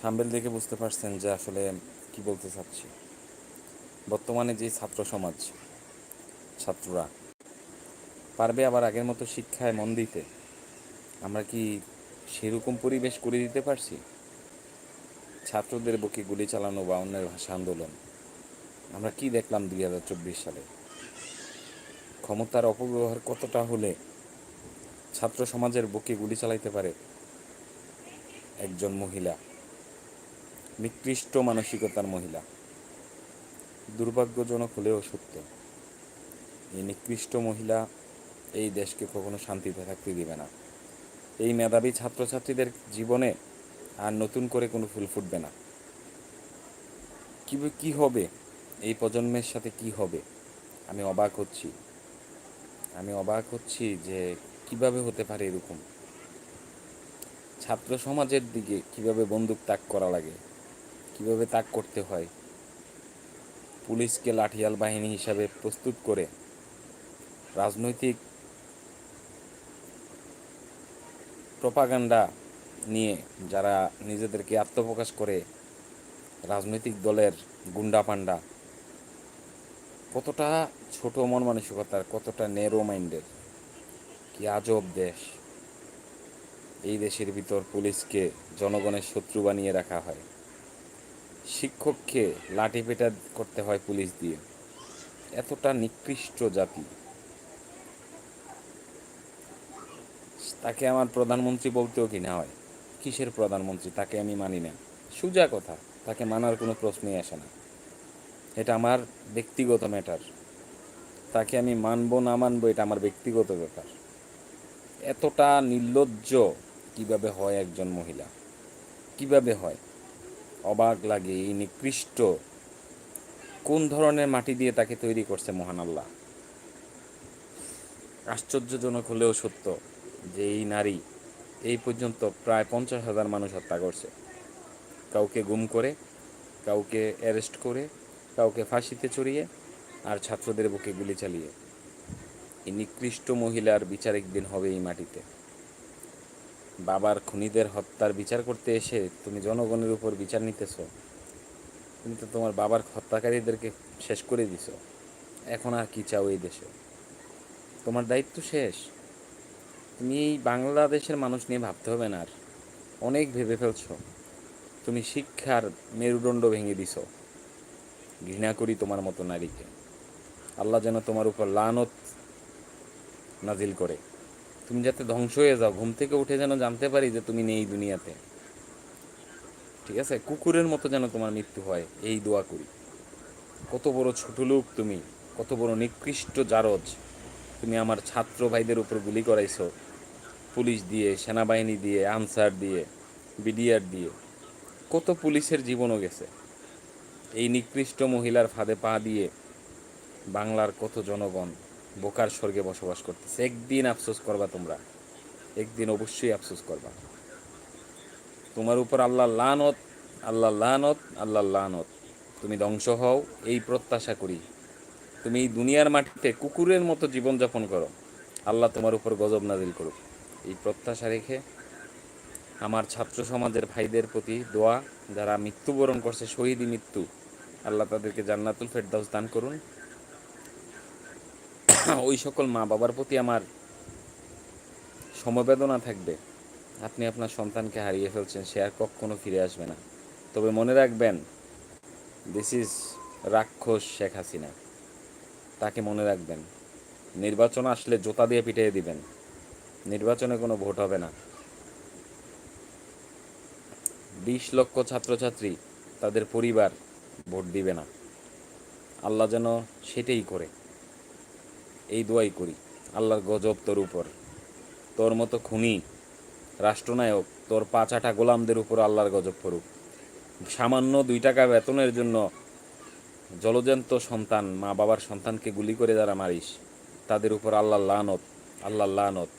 Thumbnail দেখে বুঝতে পারছেন যে আসলে কি বলতে চাচ্ছি। বর্তমানে যে ছাত্র সমাজ, ছাত্ররা পারবে আবার আগের মতো শিক্ষায় মন দিতে? আমরা কি সেরকম পরিবেশ করে দিতে পারছি? ছাত্রদের বুকে গুলি চালানো বা অন্যের ভাষা আন্দোলন, আমরা কি দেখলাম দুই হাজার চব্বিশ সালে? ক্ষমতার অপব্যবহার কতটা হলে ছাত্র সমাজের বুকে গুলি চালাইতে পারে একজন মহিলা? নিকৃষ্ট মানসিকতার মহিলা। দুর্ভাগ্যজনক হলেও সত্য, এই নিকৃষ্ট মহিলা এই দেশকে কখনো শান্তিতে থাকতে দিবে না। এই মেধাবী ছাত্রছাত্রীদের জীবনে আর নতুন করে কোনো ফুল ফুটবে না। কি কি হবে? এই প্রজন্মের সাথে কি হবে? আমি অবাক হচ্ছি। আমি অবাক হচ্ছি যে কীভাবে হতে পারে এরকম। ছাত্র সমাজের দিকে কীভাবে বন্দুক তাক করা লাগে? কীভাবে তাক করতে হয়। পুলিশকে লাঠিয়াল বাহিনী হিসাবে প্রস্তুত করে রাজনৈতিক প্রপাগান্ডা নিয়ে যারা নিজেদেরকে আত্মপ্রকাশ করে রাজনৈতিক দলের গুন্ডা পান্ডা কতটা ছোট মন মানসিকতার, কতটা নেরো মাইন্ডের কি আজব দেশ। এই দেশের ভিতর পুলিশকে জনগণের শত্রু বানিয়ে রাখা হয়। শিক্ষককে লাঠি পেটা করতে হয় পুলিশ দিয়ে। এতটা নিকৃষ্ট জাতি। তাকে আমার প্রধানমন্ত্রী বলতেও কিনা হয়? কিসের প্রধানমন্ত্রী? তাকে আমি মানি না। সুজা কথা, তাকে মানার কোনো প্রশ্নই আসে না। এটা আমার ব্যক্তিগত ম্যাটার তাকে আমি মানবো না মানবো, এটা আমার ব্যক্তিগত ব্যাপার। এতটা নির্লজ্জ কীভাবে হয় একজন মহিলা? কীভাবে হয়? অবাক লাগে এই নিকৃষ্ট কোন ধরনের মাটি দিয়ে তাকে তৈরি করছে মহান আল্লাহ? আশ্চর্যজনক হলেও সত্য যে এই নারী এই পর্যন্ত প্রায় পঞ্চাশ হাজার মানুষ হত্যা করছে। কাউকে গুম করে, কাউকে অ্যারেস্ট করে, কাউকে ফাঁসিতে চড়িয়ে আর ছাত্রদের বুকে গুলি চালিয়ে। এই নিকৃষ্ট মহিলার বিচারিক দিন হবে এই মাটিতে। বাবার খুনিদের হত্যার বিচার করতে এসে তুমি জনগণের উপর বিচার নিতেছ। তুমি তো তোমার বাবার হত্যাকারীদেরকে শেষ করে দিছ। এখন আর কি চাও এই দেশে? তোমার দায়িত্ব শেষ। তুমি এই বাংলাদেশের মানুষ নিয়ে ভাবতে হবে না আর। অনেক ভেবে ফেলছ। তুমি শিক্ষার মেরুদণ্ড ভেঙে দিছ। ঘৃণা করি তোমার মতো নারীকে। আল্লাহ যেন তোমার উপর লানত নাজিল করে। তুমি যাতে ধ্বংস হয়ে যাও, ঘুম থেকে উঠে যেন জানতে পারি যে তুমি নেই দুনিয়াতে। ঠিক আছে? কুকুরের মতো যেন তোমার মৃত্যু হয়, এই দোয়া করি। কত বড় ছোট লোক তুমি, কত বড় নিকৃষ্ট জারজ। তুমি আমার ছাত্র ভাইদের উপর গুলি করাইছো। পুলিশ দিয়ে, সেনাবাহিনী দিয়ে, আনসার দিয়ে, বিডিআর দিয়ে। কত পুলিশের জীবনও গেছে। এই নিকৃষ্ট মহিলার ফাঁদে পা দিয়ে বাংলার কত জনগণ বোকার স্বর্গে বসবাস করতেছে। একদিন আফসোস করবা তোমরা। একদিন অবশ্যই আফসোস করবা। তোমার উপর আল্লাহ লানত আল্লাহ লানত আল্লাহ লানত। তুমি ধ্বংস হও, এই প্রত্যাশা করি। তুমি এই দুনিয়ার মাটিতে কুকুরের মতো জীবনযাপন করো। আল্লাহ তোমার উপর গজব নাজিল করুক। এই প্রত্যাশা রেখে আমার ছাত্র সমাজের ভাইদের প্রতি দোয়া, যারা মৃত্যুবরণ করছে, শহীদী মৃত্যু, আল্লাহ তাদেরকে জান্নাতুল ফেরদাউস দান করুন। ওই সকল মা বাবার প্রতি আমার সমবেদনা থাকবে। আপনি আপনার সন্তানকে হারিয়ে ফেলছেন, সে আর কখনো ফিরে আসবে না। তবে মনে রাখবেন দিস ইজ রাক্ষস শেখ হাসিনা। তাকে মনে রাখবেন। নির্বাচন আসলে জোতা দিয়ে পিটিয়ে দিবেন। নির্বাচনে কোনো ভোট হবে না। বিশ লক্ষ ছাত্রছাত্রী তাদের পরিবার ভোট দিবে না। আল্লাহ যেন সেটাই করে। এই দোয়াই করি, আল্লাহর গজব তোর উপর। তোর মতো খুনি, রাষ্ট্রনায়ক, তোর পাঁচ আঠা গোলামদের উপর আল্লাহর গজব পড়ুক। সামান্য দুই টাকা বেতনের জন্য জলজন্ত সন্তান মা বাবার সন্তানকে গুলি করে যারা মারিস, তাদের উপর আল্লাহ লানত আল্লাহ লানত।